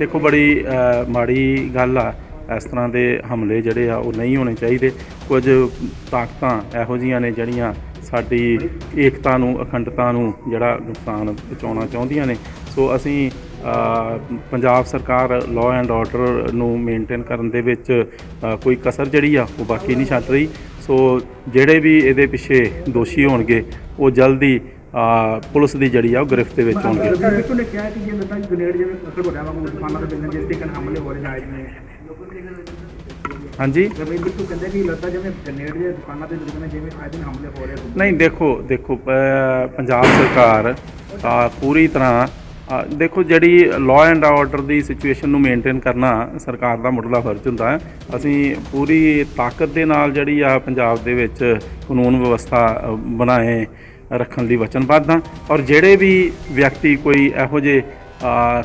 ਦੇਖੋ ਬੜੀ ਮਾੜੀ ਗੱਲ ਆ। ਇਸ ਤਰ੍ਹਾਂ ਦੇ ਹਮਲੇ ਜਿਹੜੇ ਆ, ਉਹ ਨਹੀਂ ਹੋਣੇ ਚਾਹੀਦੇ। ਕੁਝ ਤਾਕਤਾਂ ਇਹੋ ਜੀਆਂ ਨੇ ਜਿਹੜੀਆਂ ਸਾਡੀ ਏਕਤਾ ਨੂੰ, ਅਖੰਡਤਾ ਨੂੰ ਜਿਹੜਾ ਨੁਕਸਾਨ ਪਹੁੰਚਾਉਣਾ ਚਾਹੁੰਦੀਆਂ ਨੇ। ਸੋ ਅਸੀਂ ਪੰਜਾਬ ਸਰਕਾਰ ਲਾਅ ਐਂਡ ਆਰਡਰ ਨੂੰ ਮੇਨਟੇਨ ਕਰਨ ਦੇ ਵਿੱਚ ਕੋਈ ਕਸਰ ਜਿਹੜੀ ਆ, ਉਹ ਬਾਕੀ ਨਹੀਂ ਛੱਡ ਰਹੀ। ਸੋ ਜਿਹੜੇ ਵੀ ਇਹਦੇ ਪਿੱਛੇ ਦੋਸ਼ੀ ਹੋਣਗੇ, ਉਹ ਜਲਦੀ ਪੁਲਿਸ ਦੀ ਜਿਹੜੀ ਆ ਉਹ ਗ੍ਰਿਫਤ ਦੇ ਵਿੱਚ ਹੋਣਗੇ। ਬਿਲਕੁਲ ਨੇ ਕਿਹਾ ਕਿ ਜੇ ਲੱਤਾਂ ਗ੍ਰੇਨੇਡ ਜਿਵੇਂ ਅਸਰ ਹੋ ਰਿਹਾ ਵਾ ਦੁਕਾਨਾਂ ਦੇ ਬਿਲਡਿੰਗ ਜਿਸ ਤਰੀਕੇ ਨਾਲ ਹਮਲੇ ਹੋ ਰਹੇ ਜਾਇਜ਼ ਨੇ। ਹਾਂਜੀ? ਰਵੀਂਦਰ ਬਿੱਟੂ ਕਹਿੰਦੇ ਕਿ ਲੱਤਾਂ ਜਿਵੇਂ ਗ੍ਰੇਨੇਡ ਦੇ ਦੁਕਾਨਾਂ ਦੇ ਬਿਲਡਿੰਗ ਜਿਵੇਂ ਆਏ ਦਿਨ ਹਮਲੇ ਹੋ ਰਹੇ ਆ। ਨਹੀਂ ਦੇਖੋ ਦੇਖੋ ਪੰਜਾਬ ਸਰਕਾਰ ਪੂਰੀ ਤਰ੍ਹਾਂ ਦੇਖੋ ਜਿਹੜੀ ਲਾਅ ਐਂਡ ਆਰਡਰ ਦੀ ਸਿਚੁਏਸ਼ਨ ਨੂੰ ਮੇਨਟੇਨ ਕਰਨਾ ਸਰਕਾਰ ਦਾ ਮੁੱਢਲਾ ਫਰਜ਼ ਹੁੰਦਾ ਹੈ। ਅਸੀਂ ਪੂਰੀ ਤਾਕਤ ਦੇ ਨਾਲ ਜਿਹੜੀ ਆ ਪੰਜਾਬ ਦੇ ਵਿੱਚ ਕਾਨੂੰਨ ਵਿਵਸਥਾ ਬਣਾਏ ਰੱਖਣ ਲਈ ਵਚਨਬੱਧ ਹਾਂ। ਔਰ ਜਿਹੜੇ ਵੀ ਵਿਅਕਤੀ ਕੋਈ ਇਹੋ ਜਿਹੇ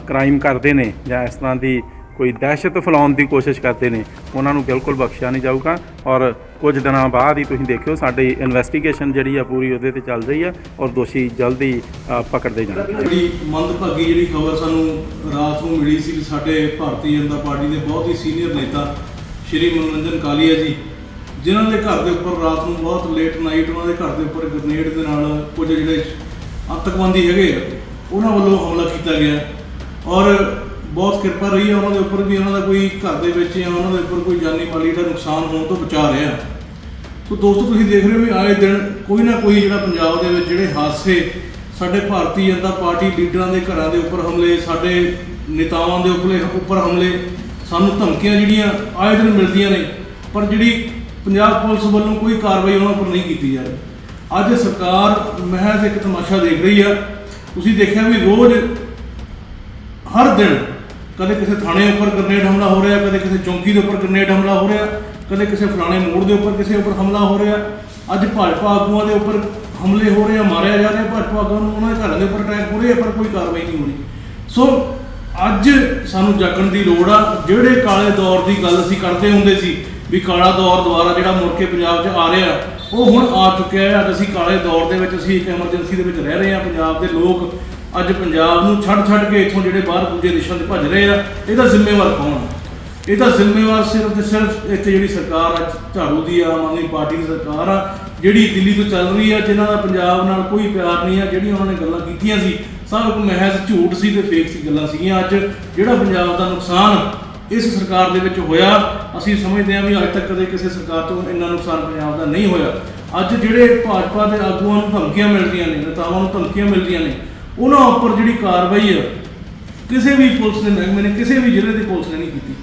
ਕ੍ਰਾਈਮ ਕਰਦੇ ਨੇ ਜਾਂ ਇਸ ਤਰ੍ਹਾਂ ਦੀ ਕੋਈ ਦਹਿਸ਼ਤ ਫੈਲਾਉਣ ਦੀ ਕੋਸ਼ਿਸ਼ ਕਰਦੇ ਨੇ, ਉਹਨਾਂ ਨੂੰ ਬਿਲਕੁਲ ਬਖਸ਼ਿਆ ਨਹੀਂ ਜਾਊਗਾ। ਔਰ ਕੁਝ ਦਿਨਾਂ ਬਾਅਦ ਹੀ ਤੁਸੀਂ ਦੇਖਿਓ, ਸਾਡੀ ਇਨਵੈਸਟੀਗੇਸ਼ਨ ਜਿਹੜੀ ਆ ਪੂਰੀ ਉਹਦੇ ਤੇ ਚੱਲ ਰਹੀ ਆ ਔਰ ਦੋਸ਼ੀ ਜਲਦੀ ਪਕੜਦੇ ਜਾਣਗੇ। ਜਿਹੜੀ ਮੰਦਭਾਗੀ ਜਿਹੜੀ ਖਬਰ ਸਾਨੂੰ ਰਾਤ ਨੂੰ ਮਿਲੀ ਸੀ ਸਾਡੇ ਭਾਰਤੀ ਜਨਤਾ ਪਾਰਟੀ ਦੇ ਬਹੁਤ ਹੀ ਸੀਨੀਅਰ ਨੇਤਾ ਸ਼੍ਰੀ ਮਨੋਰੰਜਨ ਕਾਲੀਆ ਜੀ ਜਿਨ੍ਹਾਂ ਦੇ ਘਰ ਦੇ ਉੱਪਰ ਰਾਤ ਨੂੰ ਬਹੁਤ ਲੇਟ ਨਾਈਟ ਉਹਨਾਂ ਦੇ ਘਰ ਦੇ ਉੱਪਰ ਗ੍ਰਨੇਡ ਦੇ ਨਾਲ ਕੁਝ ਜਿਹੜੇ ਆਤੰਕਵਾਦੀ ਹੈਗੇ ਆ, ਉਹਨਾਂ ਵੱਲੋਂ ਹਮਲਾ ਕੀਤਾ ਗਿਆ। ਔਰ ਬਹੁਤ ਕਿਰਪਾ ਰਹੀ ਹੈ ਉਹਨਾਂ ਦੇ ਉੱਪਰ ਵੀ ਉਹਨਾਂ ਦਾ ਕੋਈ ਘਰ ਦੇ ਵਿੱਚ ਜਾਂ ਉਹਨਾਂ ਦੇ ਉੱਪਰ ਕੋਈ ਜਾਨੀ ਮਾਲੀ ਦਾ ਨੁਕਸਾਨ ਹੋਣ ਤੋਂ ਬਚਾ ਰਿਹਾ। ਸੋ ਦੋਸਤੋ, ਤੁਸੀਂ ਦੇਖ ਰਹੇ ਹੋ ਵੀ ਆਏ ਦਿਨ ਕੋਈ ਨਾ ਕੋਈ ਜਿਹੜਾ ਪੰਜਾਬ ਦੇ ਵਿੱਚ ਜਿਹੜੇ ਹਾਦਸੇ ਸਾਡੇ ਭਾਰਤੀ ਜਨਤਾ ਪਾਰਟੀ ਲੀਡਰਾਂ ਦੇ ਘਰਾਂ ਦੇ ਉੱਪਰ ਹਮਲੇ, ਸਾਡੇ ਨੇਤਾਵਾਂ ਦੇ ਉੱਪਰ ਉੱਪਰ ਹਮਲੇ, ਸਾਨੂੰ ਧਮਕੀਆਂ ਜਿਹੜੀਆਂ ਆਏ ਦਿਨ ਮਿਲਦੀਆਂ ਨੇ। ਪਰ ਜਿਹੜੀ ਪੰਜਾਬ ਪੁਲਿਸ ਵੱਲੋਂ ਕੋਈ ਕਾਰਵਾਈ ਉਹਨਾਂ ਉੱਪਰ ਨਹੀਂ ਕੀਤੀ ਜਾ ਰਹੀ। ਅੱਜ ਸਰਕਾਰ ਮਹਿਜ਼ ਇੱਕ ਤਮਾਸ਼ਾ ਦੇਖ ਰਹੀ ਆ। ਤੁਸੀਂ ਦੇਖਿਆ ਵੀ ਰੋਜ਼ ਹਰ ਦਿਨ ਕਦੇ ਕਿਸੇ ਥਾਣੇ ਉੱਪਰ ਗ੍ਰਨੇਡ ਹਮਲਾ ਹੋ ਰਿਹਾ, ਕਦੇ ਕਿਸੇ ਚੌਂਕੀ ਦੇ ਉੱਪਰ ਗ੍ਰਨੇਡ ਹਮਲਾ ਹੋ ਰਿਹਾ, ਕਦੇ ਕਿਸੇ ਫਲਾਣੇ ਮੋੜ ਦੇ ਉੱਪਰ ਕਿਸੇ ਉੱਪਰ ਹਮਲਾ ਹੋ ਰਿਹਾ। ਅੱਜ ਭਾਜਪਾ ਆਗੂਆਂ ਦੇ ਉੱਪਰ ਹਮਲੇ ਹੋ ਰਹੇ ਆ, ਮਾਰਿਆ ਜਾ ਰਿਹਾ। ਭਾਜਪਾ ਆਗੂਆਂ ਨੂੰ ਉਹਨਾਂ ਦੇ ਘਰਾਂ ਦੇ ਉੱਪਰ ਅਟੈਕ ਹੋ ਰਹੇ ਆ, ਪਰ ਕੋਈ ਕਾਰਵਾਈ ਨਹੀਂ ਹੋ ਰਹੀ। ਸੋ ਅੱਜ ਸਾਨੂੰ ਜਾਗਣ ਦੀ ਲੋੜ ਆ। ਜਿਹੜੇ ਕਾਲੇ ਦੌਰ ਦੀ ਗੱਲ ਅਸੀਂ ਕਰਦੇ ਹੁੰਦੇ ਸੀ ਵੀ ਕਾਲਾ ਦੌਰ ਦੁਆਰਾ ਜਿਹੜਾ ਮੁੜ ਕੇ ਪੰਜਾਬ 'ਚ ਆ ਰਿਹਾ, ਉਹ ਹੁਣ ਆ ਚੁੱਕਿਆ ਹੈ। ਅੱਜ ਅਸੀਂ ਕਾਲੇ ਦੌਰ ਦੇ ਵਿੱਚ, ਅਸੀਂ ਇੱਕ ਐਮਰਜੈਂਸੀ ਦੇ ਵਿੱਚ ਰਹਿ ਰਹੇ ਹਾਂ। ਪੰਜਾਬ ਦੇ ਲੋਕ ਅੱਜ ਪੰਜਾਬ ਨੂੰ ਛੱਡ ਛੱਡ ਕੇ ਇੱਥੋਂ ਜਿਹੜੇ ਬਾਹਰ ਦੂਜੇ ਦੇਸ਼ਾਂ 'ਚ ਭੱਜ ਰਹੇ ਆ, ਇਹਦਾ ਜ਼ਿੰਮੇਵਾਰ ਕੌਣ ਆ? ਇਹਦਾ ਜ਼ਿੰਮੇਵਾਰ ਸਿਰਫ ਤੇ ਸਿਰਫ ਇੱਥੇ ਜਿਹੜੀ ਸਰਕਾਰ ਆ, ਝਾੜੂ ਦੀ ਆਮ ਆਦਮੀ ਪਾਰਟੀ ਦੀ ਸਰਕਾਰ ਆ, ਜਿਹੜੀ ਦਿੱਲੀ ਤੋਂ ਚੱਲ ਰਹੀ ਆ, ਜਿਨ੍ਹਾਂ ਦਾ ਪੰਜਾਬ ਨਾਲ ਕੋਈ ਪਿਆਰ ਨਹੀਂ ਆ, ਜਿਹੜੀਆਂ ਉਹਨਾਂ ਨੇ ਗੱਲਾਂ ਕੀਤੀਆਂ ਸੀ ਸਭ ਮਹਿਜ਼ ਝੂਠ ਸੀ ਤੇ ਫੇਕ ਸੀ ਗੱਲਾਂ ਸੀਗੀਆਂ। ਅੱਜ ਜਿਹੜਾ ਪੰਜਾਬ ਦਾ ਨੁਕਸਾਨ ਇਸ ਸਰਕਾਰ ਦੇ ਵਿੱਚ ਹੋਇਆ, ਅਸੀਂ ਸਮਝਦੇ ਹਾਂ ਵੀ ਅੱਜ ਤੱਕ ਕਦੇ ਕਿਸੇ ਸਰਕਾਰ ਤੋਂ ਇੰਨਾ ਨੁਕਸਾਨ ਪੰਜਾਬ ਦਾ ਨਹੀਂ ਹੋਇਆ। ਅੱਜ ਜਿਹੜੇ ਭਾਜਪਾ ਦੇ ਆਗੂਆਂ ਨੂੰ ਧਮਕੀਆਂ ਮਿਲਦੀਆਂ ਨੇ, ਨੇਤਾਵਾਂ ਨੂੰ ਧਮਕੀਆਂ ਮਿਲਦੀਆਂ ਨੇ, ਉਹਨਾਂ ਉੱਪਰ ਜਿਹੜੀ ਕਾਰਵਾਈ ਆ ਕਿਸੇ ਵੀ ਪੁਲਿਸ ਨੇ ਮਹਿਕਮੇ ਨੇ, ਕਿਸੇ ਵੀ ਜ਼ਿਲ੍ਹੇ ਦੀ ਪੁਲਿਸ ਨੇ ਨਹੀਂ ਕੀਤੀ।